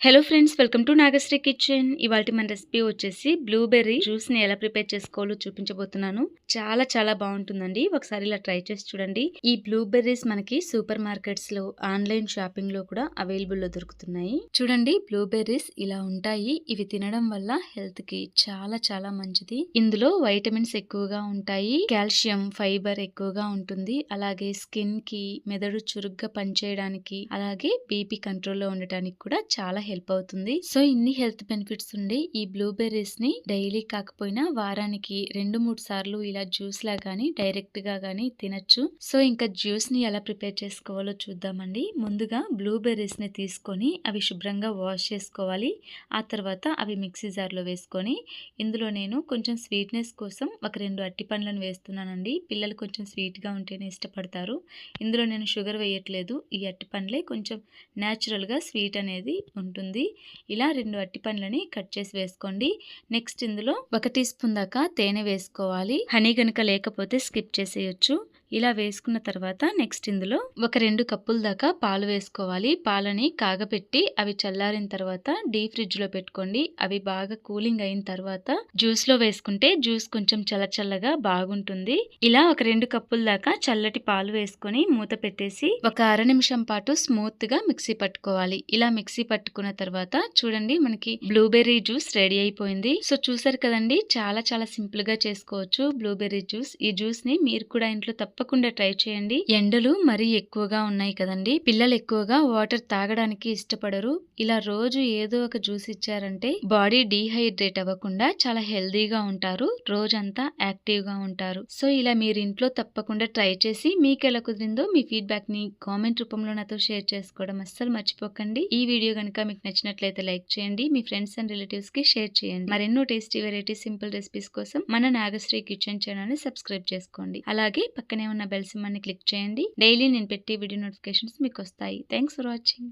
Hello friends welcome to Nagasri kitchen ఇవాళ మన recipe వచ్చేసి బ్లూబెర్రీ జ్యూస్ని ఎలా ప్రిపేర్ చేసుకోవాలో చూపించబోతున్నాను. చాలా చాలా బాగుంటుందండి. ఒకసారి ఇలా ట్రై చేసి చూడండి. ఈ బ్లూబెర్రీస్ మనకి సూపర్ మార్కెట్స్లో ఆన్లైన్ షాపింగ్లో కూడా అవైలబుల్లో దొరుకుతున్నాయి. చూడండి బ్లూబెర్రీస్ ఇలా ఉంటాయి. ఇవి తినడం వల్ల హెల్త్కి చాలా చాలా మంచిది. ఇందులో వైటమిన్స్ ఎక్కువగా ఉంటాయి. కాల్షియం ఫైబర్ ఎక్కువగా ఉంటుంది. అలాగే స్కిన్కి మెదడు చురుగ్గా పనిచేయడానికి అలాగే బీపీ కంట్రోల్లో ఉండటానికి కూడా చాలా హెల్ప్ అవుతుంది. సో ఇన్ని హెల్త్ బెనిఫిట్స్ ఉండే ఈ బ్లూబెర్రీస్ని డైలీ కాకపోయినా వారానికి రెండు మూడు సార్లు ఇలా జ్యూస్ లా గానీ డైరెక్ట్గా గానీ తినచ్చు. సో ఇంకా జ్యూస్ని ఎలా ప్రిపేర్ చేసుకోవాలో చూద్దామండి. ముందుగా బ్లూబెర్రీస్ని తీసుకొని అవి శుభ్రంగా వాష్ చేసుకోవాలి. ఆ తర్వాత అవి మిక్సీ జార్లో వేసుకొని ఇందులో నేను కొంచెం స్వీట్నెస్ కోసం ఒక రెండు అట్టి పండ్లను వేస్తున్నానండి. పిల్లలు కొంచెం స్వీట్గా ఉంటేనే ఇష్టపడతారు. ఇందులో నేను షుగర్ వేయట్లేదు. ఈ అట్టి పండ్లే కొంచెం న్యాచురల్గా స్వీట్ అనేది ఉంటుంది ఉంటుంది. ఇలా రెండు అట్టి పండ్లని కట్ చేసి వేసుకోండి. నెక్స్ట్ ఇందులో ఒక టీ స్పూన్ దాకా తేనె వేసుకోవాలి. హనీ గనుక లేకపోతే స్కిప్ చేసేయచ్చు. ఇలా వేసుకున్న తర్వాత నెక్స్ట్ ఇందులో ఒక రెండు కప్పుల దాకా పాలు వేసుకోవాలి. పాలని కాగపెట్టి అవి చల్లారిన తర్వాత డీ ఫ్రిడ్జ్లో పెట్టుకోండి. అవి బాగా కూలింగ్ అయిన తర్వాత జ్యూస్లో వేసుకుంటే జ్యూస్ కొంచెం చల్లచల్లగా బాగుంటుంది. ఇలా ఒక రెండు కప్పుల దాకా చల్లటి పాలు వేసుకొని మూత పెట్టేసి ఒక అర నిమిషం పాటు స్మూత్గా మిక్సీ పట్టుకోవాలి. ఇలా మిక్సీ పట్టుకున్న తర్వాత చూడండి మనకి బ్లూబెర్రీ జ్యూస్ రెడీ అయిపోయింది. సో చూసారు కదండి చాలా చాలా సింపుల్గా చేసుకోవచ్చు బ్లూబెర్రీ జ్యూస్ ఈ జ్యూస్ని మీరు కూడా ఇంట్లో తప్ప తప్పకుండా ట్రై చేయండి. ఎండలు మరీ ఎక్కువగా ఉన్నాయి కదండి. పిల్లలు ఎక్కువగా వాటర్ తాగడానికి ఇష్టపడరు. ఇలా రోజు ఏదో ఒక జ్యూస్ ఇచ్చారంటే బాడీ డీహైడ్రేట్ అవ్వకుండా చాలా హెల్దీగా ఉంటారు. రోజంతా యాక్టివ్గా ఉంటారు. సో ఇలా మీరు ఇంట్లో తప్పకుండా ట్రై చేసి మీకు ఎలా కుదిరిందో మీ ఫీడ్బ్యాక్ని కామెంట్ రూపంలో నాతో షేర్ చేసుకోవడం అస్సలు మర్చిపోకండి. ఈ వీడియో కనుక మీకు నచ్చినట్లయితే లైక్ చేయండి. మీ ఫ్రెండ్స్ అండ్ రిలేటివ్స్కి షేర్ చేయండి. మరెన్నో టేస్టీ వెరైటీ సింపుల్ రెసిపీస్ కోసం మన నాగశ్రీ కిచెన్ ఛానల్ని సబ్స్క్రైబ్ చేసుకోండి. అలాగే పక్కనే ఉన్న బెల్ సింహాన్ని క్లిక్ చేయండి. డైలీ నేను పెట్టే వీడియో నోటిఫికేషన్స్ మీకు వస్తాయి. Thanks for watching